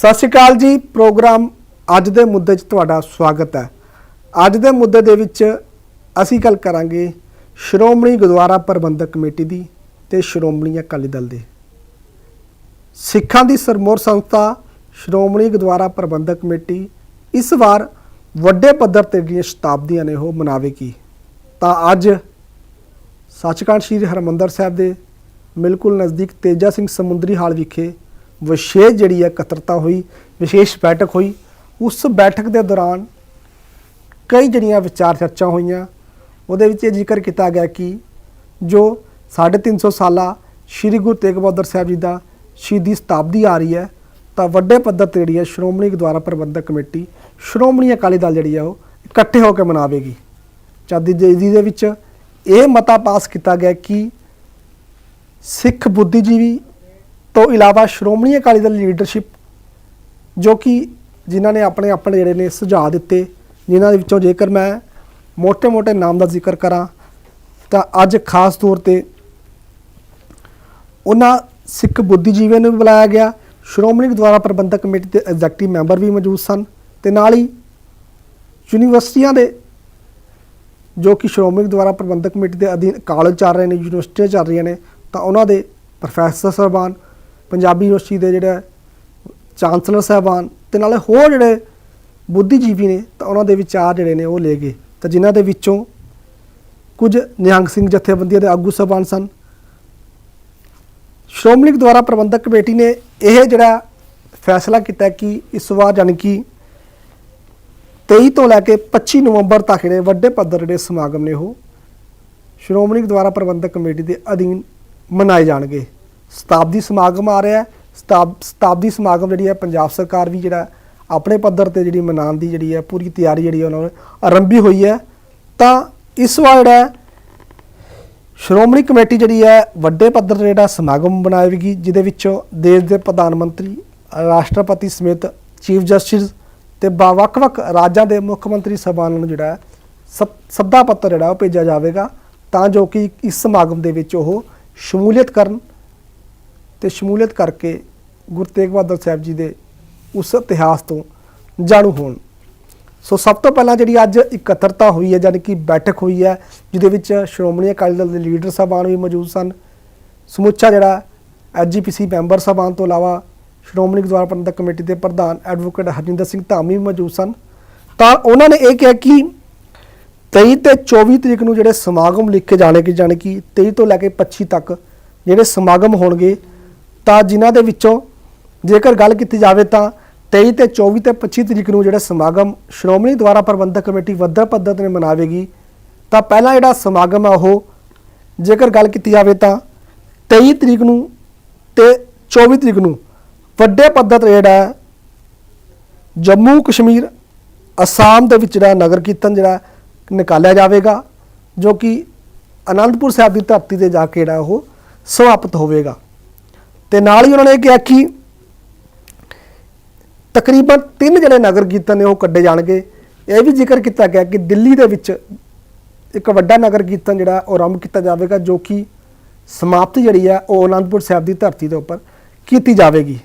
ਸਤਿ ਸ਼੍ਰੀ ਅਕਾਲ ਜੀ, ਪ੍ਰੋਗਰਾਮ ਅੱਜ ਦੇ ਮੁੱਦੇ 'ਚ ਤੁਹਾਡਾ ਸਵਾਗਤ ਹੈ। ਅੱਜ ਦੇ ਮੁੱਦੇ ਦੇ ਵਿੱਚ ਅਸੀਂ ਗੱਲ ਕਰਾਂਗੇ ਸ਼੍ਰੋਮਣੀ ਗੁਰਦੁਆਰਾ ਪ੍ਰਬੰਧਕ ਕਮੇਟੀ ਦੀ ਤੇ ਸ਼੍ਰੋਮਣੀ ਅਕਾਲੀ ਦਲ ਦੇ। ਸਿੱਖਾਂ ਦੀ ਸਰਮੋਰ ਸੰਸਥਾ ਸ਼੍ਰੋਮਣੀ ਗੁਰਦੁਆਰਾ ਪ੍ਰਬੰਧਕ ਕਮੇਟੀ ਇਸ ਵਾਰ ਵੱਡੇ ਪੱਧਰ ਤੇ ਜਿਹੜੀਆਂ ਸ਼ਤਾਬਦੀਆਂ ਨੇ ਉਹ ਮਨਾਵੇਗੀ ਤਾਂ ਅੱਜ ਸੱਚਖੰਡ ਸ੍ਰੀ ਹਰਮੰਦਰ ਸਾਹਿਬ ਦੇ ਬਿਲਕੁਲ ਨਜ਼ਦੀਕ ਤੇਜਾ ਸਿੰਘ ਸਮੁੰਦਰੀ ਹਾਲ ਵਿਖੇ ਵਿਸ਼ੇਸ਼ ਜਿਹੜੀ ਹੈ ਇਕੱਤਰਤਾ ਹੋਈ, ਵਿਸ਼ੇਸ਼ ਬੈਠਕ ਹੋਈ। ਉਸ ਬੈਠਕ ਦੇ ਦੌਰਾਨ ਕਈ ਜਿਹੜੀਆਂ ਵਿਚਾਰ ਚਰਚਾ ਹੋਈਆਂ। ਉਹਦੇ ਵਿੱਚ ਇਹ ਜ਼ਿਕਰ ਕੀਤਾ ਗਿਆ ਕਿ ਜੋ 350 ਸਾਲਾ ਸ੍ਰੀ ਗੁਰੂ ਤੇਗ ਬਹਾਦਰ ਸਾਹਿਬ ਜੀ ਦਾ ਸ਼ਹੀਦੀ ਸ਼ਤਾਬਦੀ ਆ ਰਹੀ ਹੈ, ਤਾਂ ਵੱਡੇ ਪੱਧਰ ਤੇ ਜਿਹੜੀ ਹੈ ਸ਼੍ਰੋਮਣੀ ਗੁਰਦੁਆਰਾ ਪ੍ਰਬੰਧਕ ਕਮੇਟੀ, ਸ਼੍ਰੋਮਣੀ ਅਕਾਲੀ ਦਲ ਜਿਹੜੀ ਹੈ ਉਹ ਇਕੱਠੇ ਹੋ ਕੇ ਮਨਾਵੇਗੀ। ਚਾਦੀ ਜੀ ਦੇ ਵਿੱਚ ਇਹ ਮਤਾ ਪਾਸ ਕੀਤਾ ਗਿਆ ਕਿ ਸਿੱਖ ਬੁੱਧੀਜੀਵੀ ਤੋਂ ਇਲਾਵਾ ਸ਼੍ਰੋਮਣੀ ਅਕਾਲੀ ਦਲ ਲੀਡਰਸ਼ਿਪ, ਜੋ ਕਿ ਜਿਨ੍ਹਾਂ ਨੇ ਆਪਣੇ ਆਪਣੇ ਜਿਹੜੇ ਨੇ ਸੁਝਾਅ ਦਿੱਤੇ, ਜਿਨ੍ਹਾਂ ਦੇ ਵਿੱਚੋਂ ਜੇਕਰ ਮੈਂ ਮੋਟੇ ਮੋਟੇ ਨਾਮ ਦਾ ਜ਼ਿਕਰ ਕਰਾਂ, ਤਾਂ ਅੱਜ ਖਾਸ ਤੌਰ ਤੇ ਉਹਨਾਂ ਸਿੱਖ ਬੁੱਧੀਜੀਵੀਆਂ ਨੂੰ ਬੁਲਾਇਆ ਗਿਆ। ਸ਼੍ਰੋਮਣੀ ਗੁਰਦੁਆਰਾ ਪ੍ਰਬੰਧਕ ਕਮੇਟੀ ਦੇ ਐਗਜ਼ੈਕਟਿਵ ਮੈਂਬਰ ਵੀ ਮੌਜੂਦ ਸਨ ਤੇ ਨਾਲ ਹੀ ਯੂਨੀਵਰਸਿਟੀਆਂ ਦੇ, ਜੋ ਕਿ ਸ਼੍ਰੋਮਣੀ ਦੁਆਰਾ ਪ੍ਰਬੰਧਕ ਕਮੇਟੀ ਦੇ ਅਧੀਨ ਕਾਲਜ ਚੱਲ ਰਹੇ ਨੇ, ਯੂਨੀਵਰਸਿਟੀਆਂ ਚੱਲ ਰਹੀਆਂ ਨੇ, ਤਾਂ ਉਹਨਾਂ ਦੇ ਪ੍ਰੋਫੈਸਰ ਸਰਬਾਨ ਪੰਜਾਬੀ ਯੂਨੀਵਰਸਿਟੀ ਦੇ ਜਿਹੜੇ ਚਾਂਸਲਰ ਸਾਹਿਬਾਨ ਤੇ ਨਾਲੇ ਹੋਰ ਜਿਹੜੇ ਬੁੱਧੀਜੀਵੀ ਨੇ ਤਾਂ ਉਹਨਾਂ ਦੇ ਵਿਚਾਰ ਜਿਹੜੇ ਨੇ ਉਹ ਲੈ ਗਏ। ਤਾਂ ਜਿਨ੍ਹਾਂ ਦੇ ਵਿੱਚੋਂ ਕੁਝ ਨਿਹੰਗ ਸਿੰਘ ਜਥੇਬੰਦੀਆਂ ਦੇ ਆਗੂ ਸਾਹਿਬਾਨ ਸਨ। ਸ਼੍ਰੋਮਣੀ ਗੁਰਦੁਆਰਾ ਪ੍ਰਬੰਧਕ ਕਮੇਟੀ ਨੇ ਇਹ ਜਿਹੜਾ ਫੈਸਲਾ ਕੀਤਾ ਕਿ ਇਸ ਵਾਰ ਯਾਨੀ ਕਿ 23 ਤੋਂ ਲੈ ਕੇ 25 ਨਵੰਬਰ ਤੱਕ ਜਿਹੜੇ ਵੱਡੇ ਪੱਧਰ ਜਿਹੜੇ ਸਮਾਗਮ ਨੇ ਉਹ ਸ਼੍ਰੋਮਣੀ ਗੁਰਦੁਆਰਾ ਪ੍ਰਬੰਧਕ ਕਮੇਟੀ ਦੇ ਅਧੀਨ ਮਨਾਏ ਜਾਣਗੇ। ਸ਼ਤਾਬਦੀ ਸਮਾਗਮ ਆ ਰਿਹਾ ਸ਼ਤਾਬ ਸ਼ਤਾਬਦੀ ਸਮਾਗਮ ਜਿਹੜੀ ਹੈ ਪੰਜਾਬ ਸਰਕਾਰ ਵੀ ਜਿਹੜਾ ਆਪਣੇ ਪੱਧਰ ਤੇ ਜਿਹੜੀ ਮਨਾਉਣ ਦੀ ਜਿਹੜੀ ਹੈ ਪੂਰੀ ਤਿਆਰੀ ਜਿਹੜੀ ਉਹਨਾਂ ਨੇ ਆਰੰਭੀ ਹੋਈ ਹੈ। ਤਾਂ ਇਸ ਵਾਰ ਜਿਹੜਾ ਸ਼੍ਰੋਮਣੀ ਕਮੇਟੀ ਜਿਹੜੀ ਹੈ ਵੱਡੇ ਪੱਧਰ ਤੇ ਜਿਹੜਾ ਸਮਾਗਮ ਬਣਾਏਗੀ ਜਿਹਦੇ ਵਿੱਚੋਂ ਦੇਸ਼ ਦੇ ਪ੍ਰਧਾਨ ਮੰਤਰੀ ਰਾਸ਼ਟਰਪਤੀ ਸਮੇਤ ਚੀਫ ਜਸਟਿਸ ਤੇ ਬਾ- ਵੱਖ-ਵੱਖ ਰਾਜਾਂ ਦੇ ਮੁੱਖ ਮੰਤਰੀ ਸਭਾਵਾਂ ਨੂੰ ਜਿਹੜਾ ਹੈ, ਸੱਦਾ ਪੱਤਰ ਜਿਹੜਾ ਉਹ ਭੇਜਿਆ ਜਾਵੇਗਾ। ਤਾਂ ਜੋ ਕਿ ਇਸ ਸਮਾਗਮ ਦੇ ਵਿੱਚ ਉਹ ਸ਼ਮੂਲੀਅਤ ਕਰਨ ਤੇ ਸ਼ਮੂਲੀਅਤ ਕਰਕੇ ਗੁਰੂ ਤੇਗ ਬਹਾਦਰ ਸਾਹਿਬ ਜੀ ਦੇ ਉਸ ਇਤਿਹਾਸ ਤੋਂ ਜਾਣੂ ਹੋਣ। ਸੋ ਸਭ ਤੋਂ ਪਹਿਲਾਂ ਜਿਹੜੀ ਅੱਜ ਇਕੱਤਰਤਾ ਹੋਈ ਹੈ, ਯਾਨੀ ਕਿ ਬੈਠਕ ਹੋਈ ਹੈ, ਜਿਹਦੇ ਵਿੱਚ ਸ਼੍ਰੋਮਣੀ ਅਕਾਲੀ ਦਲ ਦੇ ਲੀਡਰ ਸਾਹਿਬਾਨ ਵੀ ਮੌਜੂਦ ਸਨ। ਸਮੁੱਚਾ ਜਿਹੜਾ ਐਸਜੀਪੀਸੀ ਮੈਂਬਰ ਸਾਹਿਬਾਨ ਤੋਂ ਇਲਾਵਾ ਸ਼੍ਰੋਮਣੀ ਗੁਰਦੁਆਰਾ ਪ੍ਰਬੰਧਕ ਕਮੇਟੀ ਦੇ ਪ੍ਰਧਾਨ ਐਡਵੋਕੇਟ ਹਰਜਿੰਦਰ ਸਿੰਘ ਧਾਮੀ ਵੀ ਮੌਜੂਦ ਸਨ। ਤਾਂ ਉਹਨਾਂ ਨੇ ਇਹ ਕਿਹਾ ਕਿ 23 ਤੇ 24 ਤਰੀਕ ਨੂੰ ਜਿਹੜੇ ਸਮਾਗਮ ਲਿਖੇ ਜਾਣੇ ਕਿ ਜਾਣੀ ਕਿ 23 ਤੋਂ ਲੈ ਕੇ 25 ਤੱਕ ਜਿਹੜੇ ਸਮਾਗਮ ਹੋਣਗੇ ਤਾਂ ਜਿਨ੍ਹਾਂ ਦੇ ਵਿੱਚੋਂ ਜੇਕਰ ਗੱਲ ਕੀਤੀ ਜਾਵੇ ਤਾਂ 23 ਤੇ 24 ਤੇ 25 ਤਰੀਕ ਨੂੰ ਜਿਹੜਾ ਸਮਾਗਮ ਸ਼੍ਰੋਮਣੀ ਦੁਆਰਾ ਪ੍ਰਬੰਧਕ ਕਮੇਟੀ ਵੱਡਾ ਪੱਧਰ ਨੇ ਮਨਾਵੇਗੀ, ਤਾਂ ਪਹਿਲਾ ਜਿਹੜਾ ਸਮਾਗਮ ਆ ਉਹ ਜੇਕਰ ਗੱਲ ਕੀਤੀ ਜਾਵੇ ਤਾਂ 23 ਤਰੀਕ ਨੂੰ ਤੇ 24 ਤਰੀਕ ਨੂੰ ਵੱਡੇ ਪੱਧਰ ਤੇ ਜਿਹੜਾ ਜੰਮੂ ਕਸ਼ਮੀਰ ਅਸਾਮ ਦੇ ਵਿੱਚ ਜਿਹੜਾ ਨਗਰ ਕੀਰਤਨ ਜਿਹੜਾ ਨਿਕਾਲਿਆ ਜਾਵੇਗਾ, ਜੋ ਕਿ ਅਨੰਦਪੁਰ ਸਾਹਿਬ ਦੀ ਧਰਤੀ ਤੇ ਜਾ ਕੇ ਜਿਹੜਾ ਉਹ ਸਮਾਪਤ ਹੋਵੇਗਾ। ਤੇ ਨਾਲ ਹੀ ਉਹਨਾਂ ਨੇ ਇਹ ਕਿਹਾ ਕਿ ਤਕਰੀਬਨ ਤਿੰਨ ਜਿਹੜੇ ਨਗਰ ਕੀਰਤਨ ਨੇ ਉਹ ਕੱਢੇ ਜਾਣਗੇ। ਇਹ ਵੀ ਜ਼ਿਕਰ ਕੀਤਾ ਗਿਆ ਕਿ ਦਿੱਲੀ ਦੇ ਵਿੱਚ ਇੱਕ ਵੱਡਾ ਨਗਰ ਕੀਰਤਨ ਜਿਹੜਾ ਉਹ ਆਰੰਭ ਕੀਤਾ ਜਾਵੇਗਾ, ਜੋ ਕਿ ਸਮਾਪਤੀ ਜਿਹੜੀ ਹੈ ਉਹ ਅਨੰਦਪੁਰ ਸਾਹਿਬ ਦੀ ਧਰਤੀ ਦੇ ਉੱਪਰ ਕੀਤੀ ਜਾਵੇਗੀ।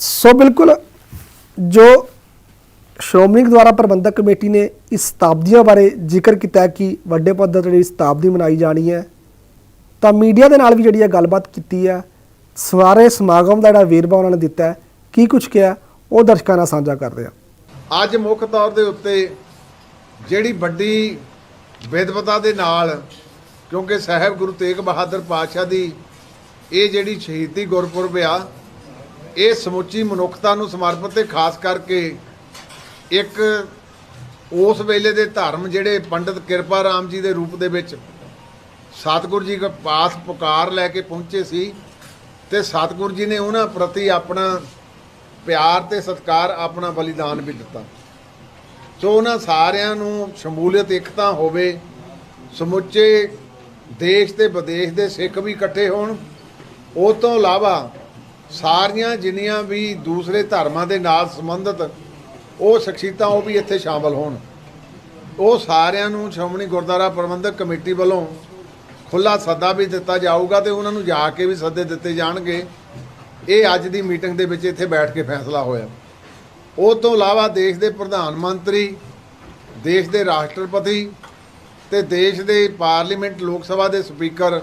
ਸੋ ਬਿਲਕੁਲ ਜੋ ਸ਼੍ਰੋਮਣੀ ਗੁਰਦੁਆਰਾ ਪ੍ਰਬੰਧਕ ਕਮੇਟੀ ਨੇ ਇਸ ਸ਼ਤਾਬਦੀਆਂ ਬਾਰੇ ਜ਼ਿਕਰ ਕੀਤਾ ਕਿ ਵੱਡੇ ਪੱਧਰ ਤੇ ਜਿਹੜੀ ਸ਼ਤਾਬਦੀ ਮਨਾਈ ਜਾਣੀ ਹੈ ਤਾਂ ਮੀਡੀਆ ਦੇ ਨਾਲ ਵੀ ਜਿਹੜੀ ਹੈ ਗੱਲਬਾਤ ਕੀਤੀ ਹੈ, ਸਵਾਰੇ ਸਮਾਗਮ ਦਾ ਜਿਹੜਾ ਵੇਰਵਾ ਉਹਨਾਂ ਨੇ ਦਿੱਤਾ ਹੈ, ਕੀ ਕੁਝ ਕਿਹਾ, ਉਹ ਦਰਸ਼ਕਾਂ ਨਾਲ ਸਾਂਝਾ ਕਰਦੇ ਹਾਂ। ਅੱਜ ਮੁੱਖ ਤੌਰ ਦੇ ਉੱਤੇ ਜਿਹੜੀ ਵੱਡੀ ਵਿਦਵਤਾ ਦੇ ਨਾਲ, ਕਿਉਂਕਿ ਸਾਹਿਬ ਗੁਰੂ ਤੇਗ ਬਹਾਦਰ ਪਾਤਸ਼ਾਹ ਦੀ ਇਹ ਜਿਹੜੀ ਸ਼ਹੀਦੀ ਗੁਰਪੁਰਬ ਆ, ਇਹ ਸਮੁੱਚੀ ਮਨੁੱਖਤਾ ਨੂੰ ਸਮਰਪਿਤ ਤੇ ਖਾਸ ਕਰਕੇ ਇੱਕ ਉਸ ਵੇਲੇ ਦੇ ਧਰਮ ਜਿਹੜੇ ਪੰਡਿਤ ਕਿਰਪਾ ਰਾਮ ਜੀ ਦੇ ਰੂਪ ਦੇ ਵਿੱਚ ਸਤਿਗੁਰੂ ਜੀ ਦੇ ਪਾਸ ਪੁਕਾਰ ਲੈ ਕੇ ਪਹੁੰਚੇ ਸੀ ਤੇ ਸਤਿਗੁਰੂ ਜੀ ਨੇ ਉਹਨਾਂ ਪ੍ਰਤੀ ਆਪਣਾ ਪਿਆਰ ਤੇ ਸਤਿਕਾਰ, ਆਪਣਾ ਬਲੀਦਾਨ ਵੀ ਦਿੱਤਾ। ਸੋ ਉਹਨਾਂ ਸਾਰਿਆਂ ਨੂੰ ਸ਼ਮੂਲੀਅਤ ਇਕਤਾ ਹੋਵੇ, ਸਮੁੱਚੇ ਦੇਸ਼ ਤੇ ਵਿਦੇਸ਼ ਦੇ ਸਿੱਖ ਵੀ ਇਕੱਠੇ ਹੋਣ, ਉਹ ਤੋਂ ਇਲਾਵਾ ਸਾਰੀਆਂ ਜਿੰਨੀਆਂ ਵੀ ਦੂਸਰੇ ਧਰਮਾਂ ਦੇ ਨਾਲ ਸੰਬੰਧਿਤ ਉਹ ਸ਼ਖਸੀਅਤਾਂ, ਉਹ ਵੀ ਇੱਥੇ ਸ਼ਾਮਲ ਹੋਣ। ਉਹ ਸਾਰਿਆਂ ਨੂੰ ਸ਼੍ਰੋਮਣੀ ਗੁਰਦੁਆਰਾ ਪ੍ਰਬੰਧਕ ਕਮੇਟੀ ਵੱਲੋਂ ਖੁੱਲਾ ਸੱਦਾ ਵੀ ਦਿੱਤਾ ਜਾਊਗਾ ਤੇ ਉਹਨਾਂ ਨੂੰ ਜਾ ਕੇ ਵੀ ਸੱਦੇ ਦਿੱਤੇ ਜਾਣਗੇ। ਇਹ ਅੱਜ ਦੀ ਮੀਟਿੰਗ ਦੇ ਵਿੱਚ ਇੱਥੇ ਬੈਠ ਕੇ ਫੈਸਲਾ ਹੋਇਆ। ਉਹ ਤੋਂ ਇਲਾਵਾ ਦੇਸ਼ ਦੇ ਪ੍ਰਧਾਨ ਮੰਤਰੀ, ਦੇਸ਼ ਦੇ ਰਾਸ਼ਟਰਪਤੀ ਤੇ ਦੇਸ਼ ਦੇ ਪਾਰਲੀਮੈਂਟ ਲੋਕ ਸਭਾ ਦੇ ਸਪੀਕਰ,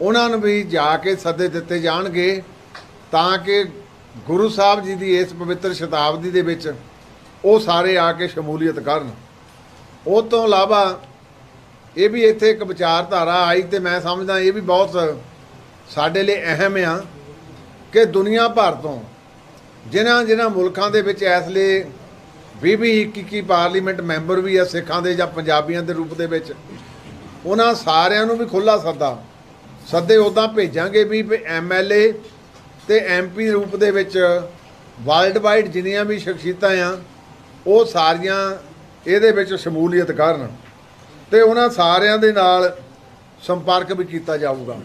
ਉਹਨਾਂ ਨੂੰ ਵੀ ਜਾ ਕੇ ਸੱਦੇ ਦਿੱਤੇ ਜਾਣਗੇ ਤਾਂ ਕਿ ਗੁਰੂ ਸਾਹਿਬ ਜੀ ਦੀ ਇਸ ਪਵਿੱਤਰ ਸ਼ਤਾਬਦੀ ਦੇ ਵਿੱਚ ਉਹ ਸਾਰੇ ਆ ਕੇ ਸ਼ਮੂਲੀਅਤ ਕਰਨ। ਉਹ ਤੋਂ ਇਲਾਵਾ ਇਹ ਵੀ ਇੱਥੇ ਇੱਕ ਵਿਚਾਰਧਾਰਾ ਆਈ ਤੇ ਮੈਂ ਸਮਝਦਾ ਇਹ ਵੀ ਬਹੁਤ ਸਾਡੇ ਲਈ ਅਹਿਮ ਆ ਕਿ ਦੁਨੀਆ ਭਰ ਤੋਂ ਜਿਨ੍ਹਾਂ ਜਿਨ੍ਹਾਂ ਮੁਲਕਾਂ ਦੇ ਵਿੱਚ ਇਸ ਲਈ 20 ਵੀਹ 21 21 ਪਾਰਲੀਮੈਂਟ ਮੈਂਬਰ ਵੀ ਆ ਸਿੱਖਾਂ ਦੇ ਜਾਂ ਪੰਜਾਬੀਆਂ ਦੇ ਰੂਪ ਦੇ ਵਿੱਚ, ਉਹਨਾਂ ਸਾਰਿਆਂ ਨੂੰ ਵੀ ਖੁੱਲਾ ਸੱਦਾ, ਸੱਦੇ ਉਦਾਂ ਭੇਜਾਂਗੇ ਵੀ ਐਮਐਲਏ ਤੇ ਐਮਪੀ ਰੂਪ ਦੇ ਵਿੱਚ ਵਰਲਡ ਵਾਈਡ ਜਿੰਨੀਆਂ ਵੀ ਸ਼ਖਸੀਅਤਾਂ ਆ, ਉਹ ਸਾਰੀਆਂ ਇਹਦੇ ਵਿੱਚ ਸ਼ਮੂਲੀਅਤ ਕਰਨ। ਤੇ ਉਹਨਾਂ ਸਾਰਿਆਂ ਦੇ ਨਾਲ ਸੰਪਰਕ ਵੀ ਕੀਤਾ ਜਾਊਗਾ।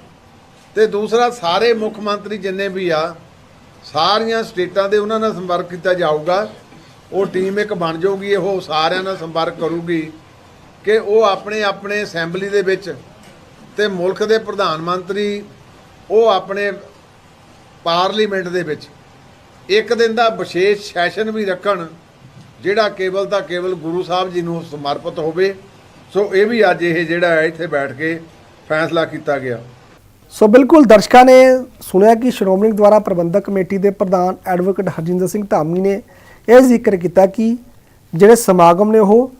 ਤੇ ਦੂਸਰਾ, ਸਾਰੇ ਮੁੱਖ ਮੰਤਰੀ ਜਿੰਨੇ ਵੀ ਆ, ਸਾਰੀਆਂ ਸਟੇਟਾਂ ਦੇ ਉਹਨਾਂ ਨਾਲ ਸੰਪਰਕ ਕੀਤਾ ਜਾਊਗਾ। ਉਹ ਟੀਮ ਇੱਕ ਬਣ ਜਾਊਗੀ, ਉਹ ਸਾਰਿਆਂ ਨਾਲ ਸੰਪਰਕ ਕਰੂਗੀ ਕਿ ਉਹ ਆਪਣੇ ਆਪਣੇ ਅਸੈਂਬਲੀ ਦੇ ਵਿੱਚ ਤੇ ਮੁਲਕ ਦੇ ਪ੍ਰਧਾਨ ਮੰਤਰੀ, ਉਹ ਆਪਣੇ ਪਾਰਲੀਮੈਂਟ ਦੇ ਵਿੱਚ ਇੱਕ ਦਿਨ ਦਾ ਵਿਸ਼ੇਸ਼ ਸੈਸ਼ਨ ਵੀ ਰੱਖਣ, ਜਿਹੜਾ ਕੇਵਲ ਦਾ ਕੇਵਲ ਗੁਰੂ ਸਾਹਿਬ ਜੀ ਨੂੰ ਸਮਰਪਿਤ ਹੋਵੇ। ਸੋ ਇਹ ਵੀ ਅੱਜ ਇਹ ਜਿਹੜਾ ਹੈ, ਇੱਥੇ ਬੈਠ ਕੇ ਫੈਸਲਾ ਕੀਤਾ ਗਿਆ। ਸੋ ਬਿਲਕੁਲ ਦਰਸ਼ਕਾਂ ਨੇ ਸੁਣਿਆ ਕਿ ਸ਼੍ਰੋਮਣੀ ਦੁਆਰਾ ਪ੍ਰਬੰਧਕ ਕਮੇਟੀ ਦੇ ਪ੍ਰਧਾਨ ਐਡਵੋਕੇਟ ਹਰਜਿੰਦਰ ਸਿੰਘ ਧਾਮੀ ਨੇ ਇਹ ਜ਼ਿਕਰ ਕੀਤਾ ਕਿ ਜਿਹੜੇ ਸਮਾਗਮ ਨੇ ਉਹ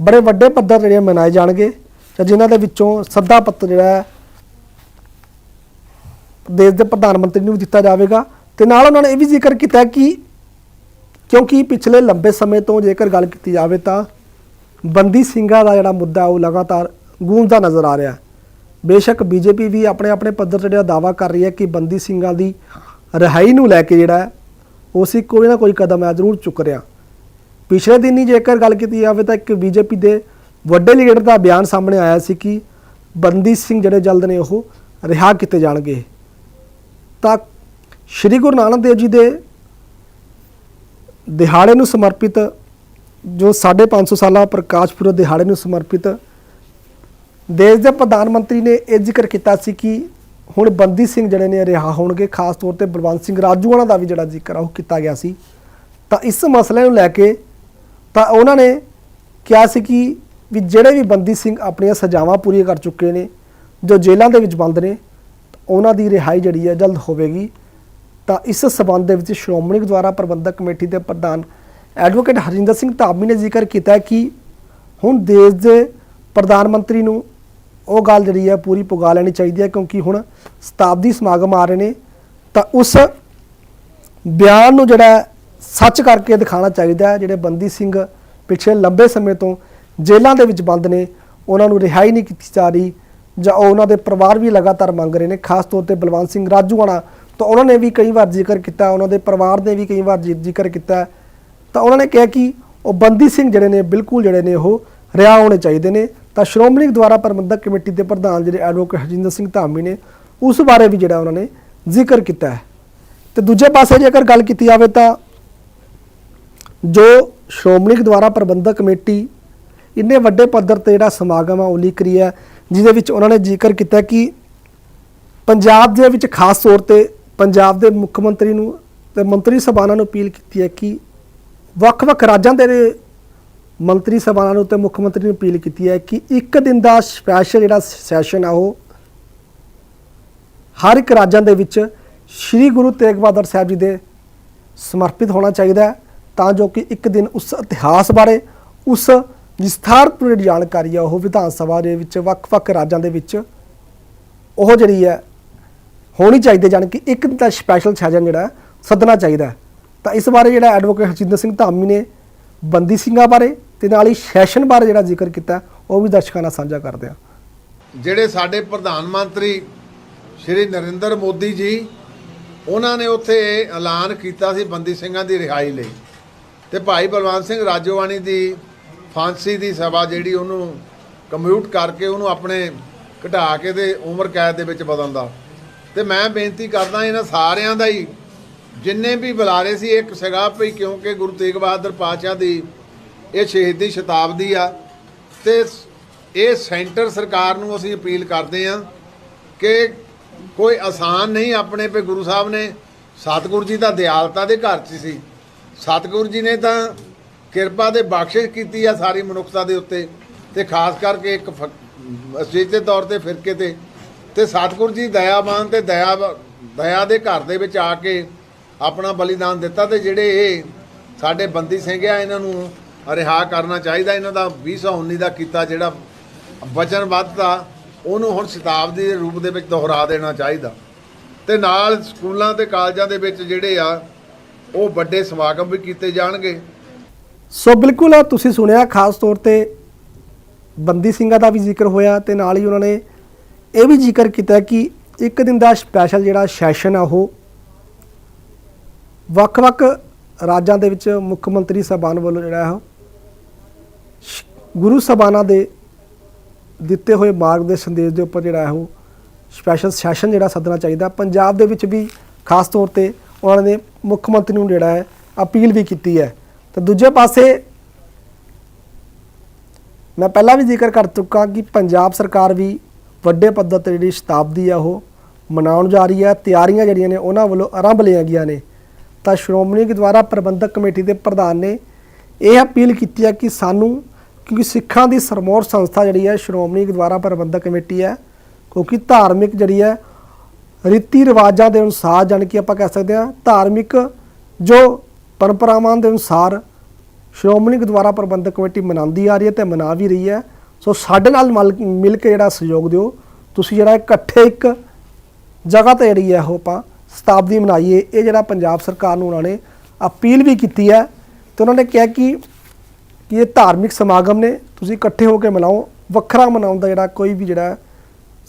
ਬੜੇ ਵੱਡੇ ਪੱਧਰ ਜਿਹੜੇ ਮਨਾਏ ਜਾਣਗੇ ਤੇ ਜਿਨ੍ਹਾਂ ਦੇ ਵਿੱਚੋਂ ਸੱਦਾ ਪੱਤਰ ਜਿਹੜਾ ਦੇਸ਼ ਦੇ ਪ੍ਰਧਾਨ ਮੰਤਰੀ ਨੂੰ ਵੀ ਦਿੱਤਾ ਜਾਵੇਗਾ। ਤੇ ਨਾਲ ਉਹਨਾਂ ਨੇ ਇਹ ਵੀ ਜ਼ਿਕਰ ਕੀਤਾ ਕਿ ਕਿਉਂਕਿ ਪਿਛਲੇ ਲੰਬੇ ਸਮੇਂ ਤੋਂ ਜੇਕਰ ਗੱਲ ਕੀਤੀ ਜਾਵੇ ਤਾਂ ਬੰਦੀ ਸਿੰਘਾਂ ਦਾ ਜਿਹੜਾ ਮੁੱਦਾ, ਉਹ ਲਗਾਤਾਰ ਗੂੰਜਦਾ ਨਜ਼ਰ ਆ ਰਿਹਾ ਹੈ। ਬੇਸ਼ੱਕ ਬੀਜੇਪੀ ਵੀ ਆਪਣੇ ਆਪਣੇ ਪੱਧਰ ਤੇ ਜਿਹੜਾ ਦਾਵਾ ਕਰ ਰਹੀ ਹੈ ਕਿ ਬੰਦੀ ਸਿੰਘਾਂ ਦੀ ਰਿਹਾਈ ਨੂੰ ਲੈ ਕੇ ਜਿਹੜਾ ਹੈ, ਉਹ ਸੀ ਕੋਈ ਨਾ ਕੋਈ ਕਦਮ ਹੈ ਜ਼ਰੂਰ ਚੁੱਕ ਰਿਹਾ ਪਿਛਲੇ ਦਿਨ ਹੀ ਜੇਕਰ ਗੱਲ ਕੀਤੀ ਜਾਵੇ ਤਾਂ ਇੱਕ ਬੀਜੇਪੀ ਦੇ ਵੱਡੇ ਲੀਡਰ ਦਾ ਬਿਆਨ ਸਾਹਮਣੇ ਆਇਆ ਸੀ ਕਿ ਬੰਦੀ ਸਿੰਘ ਜਿਹੜੇ ਜਲਦ ਨੇ, ਉਹ ਰਿਹਾ ਕੀਤੇ ਜਾਣਗੇ। ਤਾਂ ਸ਼੍ਰੀ ਗੁਰੂ ਨਾਨਕ ਦੇਵ ਜੀ ਦੇ ਦਿਹਾੜੇ ਨੂੰ ਸਮਰਪਿਤ ਜੋ 550 ਸਾਲਾ ਪ੍ਰਕਾਸ਼ ਪੁਰਬ ਦਿਹਾੜੇ ਨੂੰ ਸਮਰਪਿਤ ਦੇਸ਼ ਦੇ ਪ੍ਰਧਾਨ ਮੰਤਰੀ ਨੇ ਇਹ ਜ਼ਿਕਰ ਕੀਤਾ ਸੀ ਕਿ ਹੁਣ ਬੰਦੀ ਸਿੰਘ ਜਿਹੜੇ ਨੇ ਰਿਹਾ ਹੋਣਗੇ, ਖਾਸ ਤੌਰ ਤੇ ਬਲਵੰਤ ਸਿੰਘ ਰਾਜੂਆਣਾ ਦਾ ਵੀ ਜਿਹੜਾ ਜ਼ਿਕਰ ਉਹ ਕੀਤਾ ਗਿਆ ਸੀ। ਤਾਂ ਇਸ ਮਸਲੇ ਨੂੰ ਲੈ ਕੇ ਤਾਂ ਉਹਨਾਂ ਨੇ ਕਿਹਾ ਸੀ ਕਿ ਵੀ ਜਿਹੜੇ ਵੀ ਬੰਦੀ ਸਿੰਘ ਆਪਣੀਆਂ ਸਜ਼ਾਵਾਂ ਪੂਰੀਆਂ ਕਰ ਚੁੱਕੇ ਨੇ, ਜੋ ਜੇਲ੍ਹਾਂ ਦੇ ਵਿੱਚ ਬੰਦ ਨੇ, ਉਹਨਾਂ ਦੀ ਰਿਹਾਈ ਜਿਹੜੀ ਹੈ ਜਲਦ ਹੋਵੇਗੀ। ਤਾਂ ਇਸ ਸਬੰਧ ਦੇ ਵਿੱਚ ਸ਼੍ਰੋਮਣੀ ਗੁਰਦੁਆਰਾ ਪ੍ਰਬੰਧਕ ਕਮੇਟੀ ਦੇ ਪ੍ਰਧਾਨ ਐਡਵੋਕੇਟ ਹਰਜਿੰਦਰ ਸਿੰਘ ਧਾਮੀ ਨੇ ਜ਼ਿਕਰ ਕੀਤਾ ਕਿ ਹੁਣ ਦੇਸ਼ ਦੇ ਪ੍ਰਧਾਨ ਮੰਤਰੀ ਨੂੰ ਉਹ ਗੱਲ ਜਿਹੜੀ ਹੈ ਪੂਰੀ ਪੁਗਾ ਲੈਣੀ ਚਾਹੀਦੀ ਹੈ, ਕਿਉਂਕਿ ਹੁਣ ਸ਼ਤਾਬਦੀ ਸਮਾਗਮ ਆ ਰਹੇ ਨੇ, ਤਾਂ ਉਸ ਬਿਆਨ ਨੂੰ ਜਿਹੜਾ ਸੱਚ ਕਰਕੇ ਦਿਖਾਉਣਾ ਚਾਹੀਦਾ ਹੈ, ਜਿਹੜੇ ਬੰਦੀ ਸਿੰਘ ਪਿਛਲੇ ਲੰਬੇ ਸਮੇਂ ਤੋਂ ਜੇਲ੍ਹਾਂ ਦੇ ਵਿੱਚ ਬੰਦ ਨੇ, ਉਹਨਾਂ ਨੂੰ ਰਿਹਾਈ ਨਹੀਂ ਕੀਤੀ ਜਾ ਰਹੀ, ਜਾਂ ਉਹ ਉਹਨਾਂ ਦੇ ਪਰਿਵਾਰ ਵੀ ਲਗਾਤਾਰ ਮੰਗ ਰਹੇ ਨੇ, ਖਾਸ ਤੌਰ ਤੇ ਬਲਵੰਤ ਸਿੰਘ ਰਾਜੂਆਣਾ ਤਾਂ ਉਹਨਾਂ ਨੇ ਵੀ ਕਈ ਵਾਰ ਜ਼ਿਕਰ ਕੀਤਾ, ਉਹਨਾਂ ਦੇ ਪਰਿਵਾਰ ਨੇ ਵੀ ਕਈ ਵਾਰ ਜ਼ਿ- ਜ਼ਿਕਰ ਕੀਤਾ ਤਾਂ ਉਹਨਾਂ ਨੇ ਕਿਹਾ ਕਿ ਉਹ ਬੰਦੀ ਸਿੰਘ ਜਿਹੜੇ ਨੇ, ਬਿਲਕੁਲ ਜਿਹੜੇ ਨੇ ਉਹ ਰਿਹਾ ਹੋਣੇ ਚਾਹੀਦੇ ਨੇ। ਤਾਂ ਸ਼੍ਰੋਮਣੀ ਦੁਆਰਾ ਪ੍ਰਬੰਧਕ ਕਮੇਟੀ ਦੇ ਪ੍ਰਧਾਨ ਜਿਹੜੇ ਐਡਵੋਕੇਟ ਹਰਜਿੰਦਰ ਸਿੰਘ ਧਾਮੀ ਨੇ, ਉਸ ਬਾਰੇ ਵੀ ਜਿਹੜਾ ਉਹਨਾਂ ਨੇ ਜ਼ਿਕਰ ਕੀਤਾ ਹੈ। ਤੇ ਦੂਜੇ ਪਾਸੇ ਜੇਕਰ ਗੱਲ ਕੀਤੀ ਜਾਵੇ ਤਾਂ ਜੋ ਸ਼੍ਰੋਮਣੀ ਦੁਆਰਾ ਪ੍ਰਬੰਧਕ ਕਮੇਟੀ ਇੰਨੇ ਵੱਡੇ ਪੱਧਰ ਤੇ ਜਿਹੜਾ ਸਮਾਗਮ ਆ, ਉਹ ਲਿਖ ਰਹੀ ਹੈ, ਜਿਹਦੇ ਵਿੱਚ ਉਹਨਾਂ ਨੇ ਜ਼ਿਕਰ ਕੀਤਾ ਕਿ ਪੰਜਾਬ ਦੇ ਵਿੱਚ ਖਾਸ ਤੌਰ ਤੇ ਪੰਜਾਬ ਦੇ ਮੁੱਖ ਮੰਤਰੀ ਨੂੰ ਤੇ ਮੰਤਰੀ ਸਭਾਵਾਂ ਨੂੰ ਅਪੀਲ ਕੀਤੀ ਹੈ ਕਿ ਵੱਖ-ਵੱਖ ਰਾਜਾਂ ਦੇ ਮੰਤਰੀ ਸਭਾਵਾਂ ਨੂੰ ਤੇ ਮੁੱਖ ਮੰਤਰੀ ਨੂੰ ਅਪੀਲ ਕੀਤੀ ਹੈ ਕਿ ਇੱਕ ਦਿਨ ਦਾ ਸਪੈਸ਼ਲ ਜਿਹੜਾ ਸੈਸ਼ਨ ਆ ਉਹ ਹਰ ਇੱਕ ਰਾਜਾਂ ਦੇ ਵਿੱਚ ਸ੍ਰੀ ਗੁਰੂ ਤੇਗ ਬਹਾਦਰ ਸਾਹਿਬ ਜੀ ਦੇ ਸਮਰਪਿਤ ਹੋਣਾ ਚਾਹੀਦਾ ਹੈ, ਤਾਂ ਜੋ ਕਿ ਇੱਕ ਦਿਨ ਉਸ ਇਤਿਹਾਸ ਬਾਰੇ, ਉਸ ਵਿਸਥਾਰਪੂਰਨ ਜਾਣਕਾਰੀ ਆ ਉਹ ਵਿਧਾਨ ਸਭਾ ਦੇ ਵਿੱਚ ਵੱਖ-ਵੱਖ ਰਾਜਾਂ ਦੇ ਵਿੱਚ ਉਹ ਜਿਹੜੀ ਹੈ ਹੋਣੀ ਚਾਹੀਦੀ ਜਾਣੀ ਕਿ ਇੱਕ ਦਿਨ ਦਾ ਸਪੈਸ਼ਲ ਸੈਸ਼ਨ ਜਿਹੜਾ ਸੱਦਣਾ ਚਾਹੀਦਾ ਤਾਂ ਇਸ ਬਾਰੇ ਜਿਹੜਾ ਐਡਵੋਕੇਟ ਹਰਜਿੰਦਰ ਸਿੰਘ ਧਾਮੀ ਨੇ ਬੰਦੀ ਸਿੰਘਾਂ ਬਾਰੇ ਤੇ ਨਾਲ ਹੀ ਸੈਸ਼ਨ ਬਾਰੇ ਜਿਹੜਾ ਜ਼ਿਕਰ ਕੀਤਾ, ਉਹ ਵੀ ਦਰਸ਼ਕਾਂ ਨਾਲ ਸਾਂਝਾ ਕਰਦੇ ਆ ਜਿਹੜੇ ਸਾਡੇ ਪ੍ਰਧਾਨ ਮੰਤਰੀ ਸ਼੍ਰੀ ਨਰਿੰਦਰ ਮੋਦੀ ਜੀ, ਉਹਨਾਂ ਨੇ ਉੱਥੇ ਐਲਾਨ ਕੀਤਾ ਸੀ ਬੰਦੀ ਸਿੰਘਾਂ ਦੀ ਰਿਹਾਈ ਲਈ। ਤੇ ਭਾਈ ਬਲਵੰਤ ਸਿੰਘ ਰਾਜੋਵਾਣੀ ਦੀ ਫਾਂਸੀ ਦੀ ਸਭਾ ਜਿਹੜੀ ਉਹਨੂੰ ਕਮਿਊਟ ਕਰਕੇ ਉਹਨੂੰ ਆਪਣੇ ਘਟਾ ਕੇ ਤੇ ਉਮਰ ਕੈਦ ਦੇ ਵਿੱਚ ਬਦਲਦਾ। ਤੇ ਮੈਂ ਬੇਨਤੀ ਕਰਦਾ ਇਹਨਾਂ ਸਾਰਿਆਂ ਦਾ ਹੀ ਜਿੰਨੇ ਵੀ ਬੁਲਾਰੇ ਸੀ, ਇੱਕ ਸੀਗਾ ਵੀ ਕਿਉਂਕਿ ਗੁਰੂ ਤੇਗ ਬਹਾਦਰ ਪਾਤਸ਼ਾਹ ਦੀ, ਇਹ ਸ਼ਹੀਦੀ ਸ਼ਤਾਬਦੀ ਆ। ਤੇ ਇਹ ਸੈਂਟਰ ਸਰਕਾਰ ਨੂੰ ਅਸੀਂ ਅਪੀਲ ਕਰਦੇ ਹਾਂ ਕਿ ਕੋਈ ਆਸਾਨ ਨਹੀਂ ਆਪਣੇ ਪੇ ਗੁਰੂ ਸਾਹਿਬ ਨੇ ਸਤਿਗੁਰੂ ਜੀ ਦਾ ਦਿਆਲਤਾ ਦੇ ਘਰ 'ਚ ਸੀ। ਸਤਿਗੁਰੂ ਜੀ ਨੇ ਤਾਂ ਕਿਰਪਾ ਦੇ ਬਖਸ਼ਿਸ਼ ਕੀਤੀ ਆ ਸਾਰੀ ਮਨੁੱਖਤਾ ਦੇ ਉੱਤੇ ਤੇ ਖਾਸ ਕਰਕੇ ਇੱਕ ਅਸਲੀਤੇ ਤੌਰ ਤੇ ਫਿਰਕੇ ਤੇ। ਤੇ ਸਤਿਗੁਰੂ ਜੀ ਦਇਆਵਾਨ ਤੇ ਦਇਆ ਦਇਆ ਦੇ ਘਰ ਦੇ ਵਿੱਚ ਆ ਕੇ ਆਪਣਾ ਬਲੀਦਾਨ ਦਿੱਤਾ ਤੇ ਜਿਹੜੇ ਇਹ ਸਾਡੇ ਬੰਦੀ ਸਿੰਘ ਆ, ਇਹਨਾਂ ਨੂੰ ਰਿਹਾ ਕਰਨਾ ਚਾਹੀਦਾ। ਇਹਨਾਂ ਦਾ 2019 ਦਾ ਕੀਤਾ ਜਿਹੜਾ ਵਚਨਬੱਧਤਾ ਉਹਨੂੰ ਹੁਣ ਸ਼ਤਾਬਦੀ ਦੇ ਰੂਪ ਦੇ ਵਿੱਚ ਦੁਹਰਾ ਦੇਣਾ ਚਾਹੀਦਾ। ਤੇ ਨਾਲ ਸਕੂਲਾਂ ਤੇ ਕਾਲਜਾਂ ਦੇ ਵਿੱਚ ਜਿਹੜੇ ਆ, ਉਹ ਵੱਡੇ ਸਮਾਗਮ ਵੀ ਕੀਤੇ ਜਾਣਗੇ। ਸੋ ਬਿਲਕੁਲ ਤੁਸੀਂ ਸੁਣਿਆ, ਖਾਸ ਤੌਰ ਤੇ ਬੰਦੀ ਸਿੰਘਾਂ ਦਾ ਵੀ ਜ਼ਿਕਰ ਹੋਇਆ ਤੇ ਨਾਲ ਹੀ ਉਹਨਾਂ ਨੇ ਇਹ ਵੀ ਜ਼ਿਕਰ ਕੀਤਾ ਕਿ ਇੱਕ ਦਿਨ ਦਾ ਸਪੈਸ਼ਲ ਜਿਹੜਾ ਸੈਸ਼ਨ ਆ ਉਹ ਵੱਖ-ਵੱਖ ਰਾਜਾਂ ਦੇ ਵਿੱਚ ਮੁੱਖ ਮੰਤਰੀ ਸਾਹਿਬਾਨ ਵੱਲੋਂ ਜਿਹੜਾ ਹੈ ਸ਼- ਗੁਰੂ ਸਾਹਿਬਾਨਾਂ ਦੇ ਦਿੱਤੇ ਹੋਏ ਮਾਰਗ ਦੇ ਸੰਦੇਸ਼ ਦੇ ਉੱਪਰ ਜਿਹੜਾ ਹੈ ਉਹ ਸਪੈਸ਼ਲ ਸੈਸ਼ਨ ਜਿਹੜਾ ਸੱਦਣਾ ਚਾਹੀਦਾ। ਪੰਜਾਬ ਦੇ ਵਿੱਚ ਵੀ ਖਾਸ ਤੌਰ ਤੇ ਉਹਨਾਂ ਨੇ ਮੁੱਖ ਮੰਤਰੀ ਨੂੰ ਜਿਹੜਾ ਹੈ ਅਪੀਲ ਵੀ ਕੀਤੀ ਹੈ। ਤੇ ਦੂਜੇ ਪਾਸੇ ਮੈਂ ਪਹਿਲਾਂ ਵੀ ਜ਼ਿਕਰ ਕਰ ਚੁੱਕਾ ਕਿ ਪੰਜਾਬ ਸਰਕਾਰ ਵੀ ਵੱਡੇ ਪੱਧਰ ਤੇ ਜਿਹੜੀ ਸ਼ਤਾਬਦੀ ਆ ਉਹ ਮਨਾਉਣ ਜਾ ਰਹੀ ਹੈ। ਤਿਆਰੀਆਂ ਜਿਹੜੀਆਂ ਨੇ ਉਹਨਾਂ ਵੱਲੋਂ ਆਰੰਭ ਲਈਆਂ ਗਈਆਂ ਨੇ। ਤਾਂ ਸ਼੍ਰੋਮਣੀ ਗੁਰਦੁਆਰਾ ਪ੍ਰਬੰਧਕ ਕਮੇਟੀ ਦੇ ਪ੍ਰਧਾਨ ਨੇ ਇਹ ਅਪੀਲ ਕੀਤੀ ਹੈ ਕਿ ਸਾਨੂੰ ਕਿਉਂਕਿ ਸਿੱਖਾਂ ਦੀ ਸਰਮੋਰ ਸੰਸਥਾ ਜਿਹੜੀ ਹੈ, ਸ਼੍ਰੋਮਣੀ ਗੁਰਦੁਆਰਾ ਪ੍ਰਬੰਧਕ ਕਮੇਟੀ ਹੈ, ਕਿਉਂਕਿ ਧਾਰਮਿਕ ਜਿਹੜੀ ਹੈ, ਰੀਤੀ ਰਿਵਾਜਾਂ ਦੇ ਅਨੁਸਾਰ ਜਾਣੀ ਕਿ ਆਪਾਂ ਕਹਿ ਸਕਦੇ ਹਾਂ, ਧਾਰਮਿਕ ਜੋ ਪਰੰਪਰਾਵਾਂ ਦੇ ਅਨੁਸਾਰ ਸ਼੍ਰੋਮਣੀ ਗੁਰਦੁਆਰਾ ਪ੍ਰਬੰਧਕ ਕਮੇਟੀ ਮਨਾਉਂਦੀ ਆ ਰਹੀ ਹੈ ਤੇ ਮਨਾ ਵੀ ਰਹੀ ਹੈ। ਸੋ ਸਾਡੇ ਨਾਲ ਮਲ- ਮਿਲ ਕੇ ਜਿਹੜਾ ਸਹਿਯੋਗ ਦਿਓ। ਤੁਸੀਂ ਜਿਹੜਾ ਇਕੱਠੇ ਇੱਕ ਜਗ੍ਹਾ ਤੇ ਜਿਹੜੀ ਹੈ ਉਹ ਆਪਾਂ ਸ਼ਤਾਬਦੀ ਮਨਾਈਏ, ਇਹ ਜਿਹੜਾ ਪੰਜਾਬ ਸਰਕਾਰ ਨੂੰ ਉਹਨਾਂ ਨੇ ਅਪੀਲ ਵੀ ਕੀਤੀ ਹੈ ਤੇ ਉਹਨਾਂ ਨੇ ਕਿਹਾ ਕਿ ਇਹ ਧਾਰਮਿਕ ਸਮਾਗਮ ਨੇ, ਤੁਸੀਂ ਇਕੱਠੇ ਹੋ ਕੇ ਮਨਾਓ, ਵੱਖਰਾ ਮਨਾਉਣ ਦਾ ਜਿਹੜਾ ਕੋਈ ਵੀ ਜਿਹੜਾ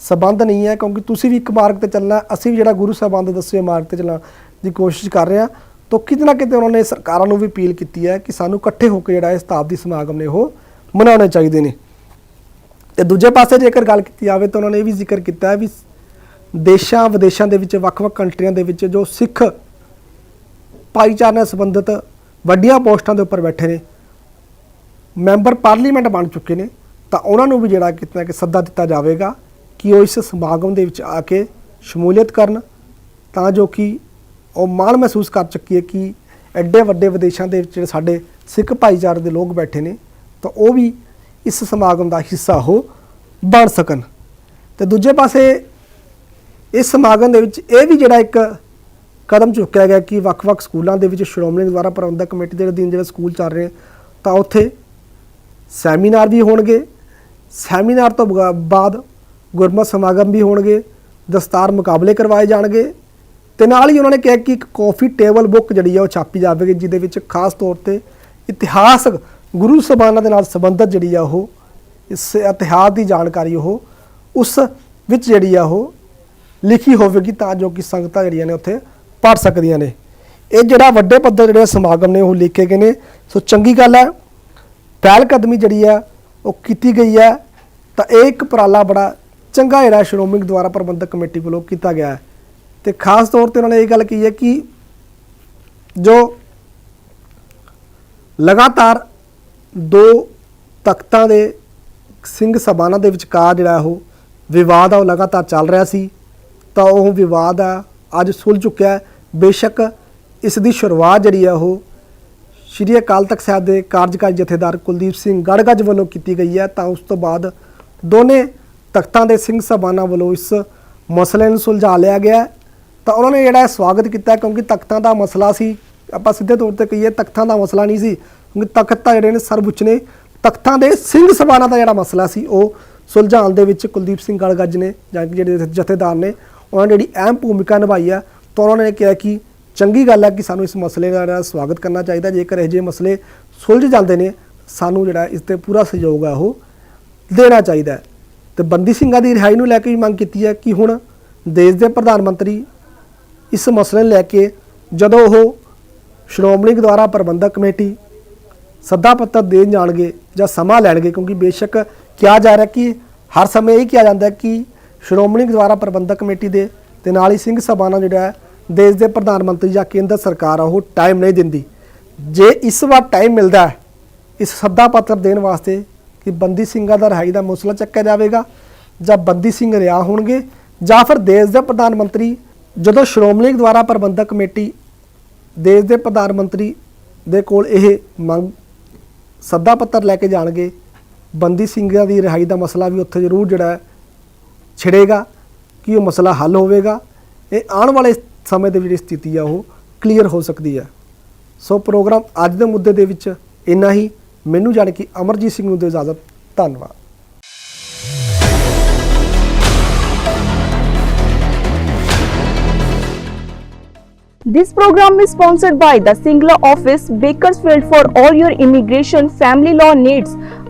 ਸਬੰਧ ਨਹੀਂ ਹੈ, ਕਿਉਂਕਿ ਤੁਸੀਂ ਵੀ ਇੱਕ ਮਾਰਗ ਤੇ ਚੱਲਣਾ, ਅਸੀਂ ਵੀ ਜਿਹੜਾ ਗੁਰੂ ਸਾਹਿਬਾਨ ਦੇ ਦੱਸੇ ਮਾਰਗ ਤੇ ਚੱਲਣ ਦੀ ਕੋਸ਼ਿਸ਼ ਕਰ ਰਹੇ ਹਾਂ। ਤਾਂ ਕਿਤੇ ਨਾ ਕਿਤੇ ਉਹਨਾਂ ਨੇ ਸਰਕਾਰਾਂ ਨੂੰ ਵੀ ਅਪੀਲ ਕੀਤੀ ਹੈ ਕਿ ਸਾਨੂੰ ਇਕੱਠੇ ਹੋ ਕੇ ਜਿਹੜਾ ਇਹ ਸ਼ਤਾਬਦੀ ਸਮਾਗਮ ਨੇ ਉਹ ਮਨਾਉਣੇ ਚਾਹੀਦੇ ਨੇ। ਤੇ ਦੂਜੇ ਪਾਸੇ ਜੇਕਰ ਗੱਲ ਕੀਤੀ ਜਾਵੇ ਤਾਂ ਉਹਨਾਂ ਨੇ ਇਹ ਵੀ ਜ਼ਿਕਰ ਕੀਤਾ ਹੈ ਵੀ ਦੇਸ਼ਾਂ ਵਿਦੇਸ਼ਾਂ ਦੇ ਵਿੱਚ, ਵੱਖ-ਵੱਖ ਕੰਟਰੀਆਂ ਦੇ ਵਿੱਚ ਜੋ ਸਿੱਖ ਭਾਈਚਾਰੇ ਨਾਲ ਸੰਬੰਧਿਤ ਵੱਡੀਆਂ ਪੋਸਟਾਂ ਦੇ ਉੱਪਰ ਬੈਠੇ ਨੇ, ਮੈਂਬਰ ਪਾਰਲੀਮੈਂਟ ਬਣ ਚੁੱਕੇ ਨੇ, ਤਾਂ ਉਹਨਾਂ ਨੂੰ ਵੀ ਜਿਹੜਾ ਕਿਤਨਾ ਕਿ ਸੱਦਾ ਦਿੱਤਾ ਜਾਵੇਗਾ ਕਿ ਉਹ ਇਸ ਸਮਾਗਮ ਦੇ ਵਿੱਚ ਆ ਕੇ ਸ਼ਮੂਲੀਅਤ ਕਰਨ, ਤਾਂ ਜੋ ਕਿ ਉਹ ਮਾਣ ਮਹਿਸੂਸ ਕਰ ਚੱਕੀਏ ਕਿ ਐਡੇ ਵੱਡੇ ਵਿਦੇਸ਼ਾਂ ਦੇ ਵਿੱਚ ਜਿਹੜੇ ਸਾਡੇ ਸਿੱਖ ਭਾਈਚਾਰੇ ਦੇ ਲੋਕ ਬੈਠੇ ਨੇ, ਤਾਂ ਉਹ ਵੀ ਇਸ ਸਮਾਗਮ ਦਾ ਹਿੱਸਾ ਹੋ, ਬਣ ਸਕਣ। ਤੇ ਦੂਜੇ ਪਾਸੇ ਇਸ ਸਮਾਗਮ ਦੇ ਵਿੱਚ ਇਹ ਵੀ ਜਿਹੜਾ ਇੱਕ ਕਦਮ ਚੁੱਕਿਆ ਗਿਆ ਕਿ ਵੱਖ-ਵੱਖ ਸਕੂਲਾਂ ਦੇ ਵਿੱਚ ਸ਼੍ਰੋਮਣੀ ਗੁਰਦੁਆਰਾ ਪ੍ਰਬੰਧਕ ਕਮੇਟੀ ਦੇ ਅਧੀਨ ਜਿਹੜੇ ਸਕੂਲ ਚੱਲ ਰਹੇ ਤਾਂ ਉੱਥੇ ਸੈਮੀਨਾਰ ਵੀ ਹੋਣਗੇ। ਸੈਮੀਨਾਰ ਤੋਂ ਬਾਅਦ ਗੁਰਮਤਿ ਸਮਾਗਮ ਵੀ ਹੋਣਗੇ। ਦਸਤਾਰ ਮੁਕਾਬਲੇ ਕਰਵਾਏ ਜਾਣਗੇ ਤੇ ਨਾਲ ਹੀ ਉਹਨਾਂ ਨੇ ਕਿਹਾ ਕਿ ਇੱਕ ਕਾਫੀ ਟੇਬਲ ਬੁੱਕ ਜਿਹੜੀ ਆ ਉਹ ਛਾਪੀ ਜਾਵੇਗੀ, ਜਿਹਦੇ ਵਿੱਚ ਖਾਸ ਤੌਰ ਤੇ ਇਤਿਹਾਸਕ ਗੁਰੂ ਸਾਹਿਬਾਨਾਂ ਦੇ ਨਾਲ ਸੰਬੰਧਿਤ ਜਿਹੜੀ ਆ ਉਹ, ਇਸ ਇਤਿਹਾਸ ਦੀ ਜਾਣਕਾਰੀ ਉਹ, ਉਸ ਵਿੱਚ ਜਿਹੜੀ ਆ ਉਹ ਲਿਖੀ ਹੋਵੇਗੀ ਤਾਂ ਜੋ ਕਿ ਸੰਗਤਾਂ ਜਿਹੜੀਆਂ ਨੇ ਉੱਥੇ ਪੜ ਸਕਦੀਆਂ ਨੇ। ਇਹ ਜਿਹੜਾ ਵੱਡੇ ਪੱਧਰ ਜਿਹੜੇ ਸਮਾਗਮ ਨੇ, ਉਹ ਲਿਖੇ ਗਏ ਨੇ। ਸੋ ਚੰਗੀ ਗੱਲ ਹੈ, ਪਹਿਲ ਕਦਮੀ ਜਿਹੜੀ ਹੈ, ਉਹ ਕੀਤੀ ਗਈ ਹੈ। ਤਾਂ ਇਹ ਇੱਕ ਉਪਰਾਲਾ ਬੜਾ ਚੰਗਾ ਜਿਹੜਾ ਸ਼੍ਰੋਮਣੀ ਗੁਰਦੁਆਰਾ ਪ੍ਰਬੰਧਕ ਕਮੇਟੀ ਵੱਲੋਂ ਕੀਤਾ ਗਿਆ ਹੈ। ਤੇ ਖਾਸ ਤੌਰ ਤੇ ਉਹਨਾਂ ਨੇ ਇਹ ਗੱਲ ਕਹੀ ਹੈ ਕਿ ਜੋ ਲਗਾਤਾਰ ਦੋ ਤਖਤਾਂ ਦੇ ਸਿੰਘ ਸਭਾਨਾਂ ਦੇ ਵਿਚਕਾਰ ਜਿਹੜਾ ਉਹ ਵਿਵਾਦ ਆ, ਉਹ ਲਗਾਤਾਰ ਚੱਲ ਰਿਹਾ ਸੀ। ਤਾਂ ਉਹ ਵਿਵਾਦ ਆ, ਅੱਜ ਸੁਲਝ ਚੁੱਕਿਆ ਬੇਸ਼ੱਕ ਇਸ ਦੀ ਸ਼ੁਰੂਆਤ ਜਿਹੜੀ ਆ ਉਹ ਸ਼੍ਰੀ ਅਕਾਲ ਤਖਤ ਸਾਹਿਬ ਦੇ ਕਾਰਜਕਾਰੀ ਜਥੇਦਾਰ ਕੁਲਦੀਪ ਸਿੰਘ ਗੜਗੱਜ ਵੱਲੋਂ ਕੀਤੀ ਗਈ ਹੈ। ਤਾਂ ਉਸ ਤੋਂ ਬਾਅਦ ਦੋਨੇ ਤਖਤਾਂ ਦੇ ਸਿੰਘ ਸਭਾਨਾਂ ਵੱਲੋਂ ਇਸ ਮਸਲੇ ਨੂੰ ਸੁਲਝਾ ਲਿਆ ਗਿਆ ਤਾਂ ਉਹਨਾਂ ਨੇ ਜਿਹੜਾ ਸਵਾਗਤ ਕੀਤਾ ਕਿਉਂਕਿ ਤਖਤਾਂ ਦਾ ਮਸਲਾ ਸੀ, ਆਪਾਂ ਸਿੱਧੇ ਤੌਰ ਤੇ ਕਹੀਏ ਤਖਤਾਂ ਦਾ ਮਸਲਾ ਨਹੀਂ ਸੀ, ਕਿਉਂਕਿ ਤਖਤ ਤਾਂ ਜਿਹੜੇ ਨੇ ਸਰਵਉੱਚ ਨੇ। ਤਖਤਾਂ ਦੇ ਸਿੰਘ ਸਭਾਨਾਂ ਦਾ ਜਿਹੜਾ ਮਸਲਾ ਸੀ, ਉਹ ਸੁਲਝਾਉਣ ਦੇ ਵਿੱਚ ਕੁਲਦੀਪ ਸਿੰਘ ਗੜਗੱਜ ਨੇ, ਜਾਂ ਕਿ ਜਿਹੜੇ ਜਥੇਦਾਰ ਨੇ ਉਹਨਾਂ ਨੇ ਜਿਹੜੀ ਅਹਿਮ ਭੂਮਿਕਾ ਨਿਭਾਈ ਹੈ ਤਾਂ ਉਹਨਾਂ ਨੇ ਕਿਹਾ ਕਿ ਚੰਗੀ ਗੱਲ ਹੈ ਕਿ ਸਾਨੂੰ ਇਸ ਮਸਲੇ ਦਾ ਜਿਹੜਾ ਸਵਾਗਤ ਕਰਨਾ ਚਾਹੀਦਾ। ਜੇਕਰ ਇਹ ਜਿਹੇ ਮਸਲੇ ਸੁਲਝ ਜਾਂਦੇ ਨੇ, ਸਾਨੂੰ ਜਿਹੜਾ ਇਸ ਤੇ ਪੂਰਾ ਸਹਿਯੋਗ ਆ ਉਹ ਦੇਣਾ ਚਾਹੀਦਾ ਹੈ। ਤੇ ਬੰਦੀ ਸਿੰਘਾਂ ਦੀ ਰਿਹਾਈ ਨੂੰ ਲੈ ਕੇ ਵੀ ਮੰਗ ਕੀਤੀ ਹੈ ਕਿ ਹੁਣ ਦੇਸ਼ ਦੇ ਪ੍ਰਧਾਨ ਮੰਤਰੀ ਇਸ ਮਸਲੇ ਨੂੰ ਲੈ ਕੇ ਜਦੋਂ ਉਹ ਸ਼੍ਰੋਮਣੀ ਗੁਰਦੁਆਰਾ ਪ੍ਰਬੰਧਕ ਕਮੇਟੀ ਸੱਦਾ ਪੱਤਰ ਦੇਣ ਜਾਣਗੇ ਜਾਂ ਸਮਾਂ ਲੈਣਗੇ, ਕਿਉਂਕਿ ਬੇਸ਼ੱਕ ਕਿਹਾ ਜਾ ਰਿਹਾ ਕਿ ਹਰ ਸਮੇਂ ਇਹ ਕਿਹਾ ਜਾਂਦਾ ਕਿ ਸ਼੍ਰੋਮਣੀ ਗੁਰਦੁਆਰਾ ਪ੍ਰਬੰਧਕ ਕਮੇਟੀ ਦੇ ਤੇ ਨਾਲ ਹੀ ਸਿੰਘ ਸਭਾ ਨਾਲ ਜਿਹੜਾ ਦੇਸ਼ ਦੇ ਪ੍ਰਧਾਨ ਮੰਤਰੀ ਜਾਂ ਕੇਂਦਰ ਸਰਕਾਰ ਆ, ਉਹ ਟਾਈਮ ਨਹੀਂ ਦਿੰਦੀ। ਜੇ ਇਸ ਵਾਰ ਟਾਈਮ ਮਿਲਦਾ ਇਸ ਸੱਦਾ ਪੱਤਰ ਦੇਣ ਵਾਸਤੇ ਕਿ ਬੰਦੀ ਸਿੰਘਾਂ ਦਾ ਰਿਹਾਈ ਦਾ ਮਸਲਾ ਚੱਕਿਆ ਜਾਵੇਗਾ ਜਾਂ ਬੰਦੀ ਸਿੰਘ ਰਿਹਾ ਹੋਣਗੇ ਜਾਂ ਫਿਰ ਦੇਸ਼ ਦੇ ਪ੍ਰਧਾਨ ਮੰਤਰੀ, ਜਦੋਂ ਸ਼੍ਰੋਮਣੀ ਗੁਰਦੁਆਰਾ ਪ੍ਰਬੰਧਕ ਕਮੇਟੀ ਦੇਸ਼ ਦੇ ਪ੍ਰਧਾਨ ਮੰਤਰੀ ਦੇ ਕੋਲ ਇਹ ਮੰਗ, ਸੱਦਾ ਪੱਤਰ ਲੈ ਕੇ ਜਾਣਗੇ, ਬੰਦੀ ਸਿੰਘਾਂ ਦੀ ਰਿਹਾਈ ਦਾ ਮਸਲਾ ਵੀ ਉੱਥੇ ਜ਼ਰੂਰ ਜਿਹੜਾ ਛਿੜੇਗਾ ਕਿ ਉਹ ਮਸਲਾ ਹੱਲ ਹੋਵੇਗਾ ਇਹ ਆਉਣ ਵਾਲੇ ਸਮੇਂ ਦੇ ਵਿੱਚ ਜਿਹੜੀ ਸਥਿਤੀ ਆ ਉਹ ਕਲੀਅਰ ਹੋ ਸਕਦੀ ਹੈ ਸੋ ਪ੍ਰੋਗਰਾਮ ਅੱਜ ਦੇ ਮੁੱਦੇ ਦੇ ਵਿੱਚ ਇੰਨਾ ਹੀ ਮੈਨੂੰ ਜਾਣ ਕਿ ਅਮਰਜੀਤ ਸਿੰਘ ਨੂੰ ਦਿਓ ਇਜਾਜ਼ਤ ਧੰਨਵਾਦ This program is sponsored by the Singla office, Bakersfield for all your immigration family law needs.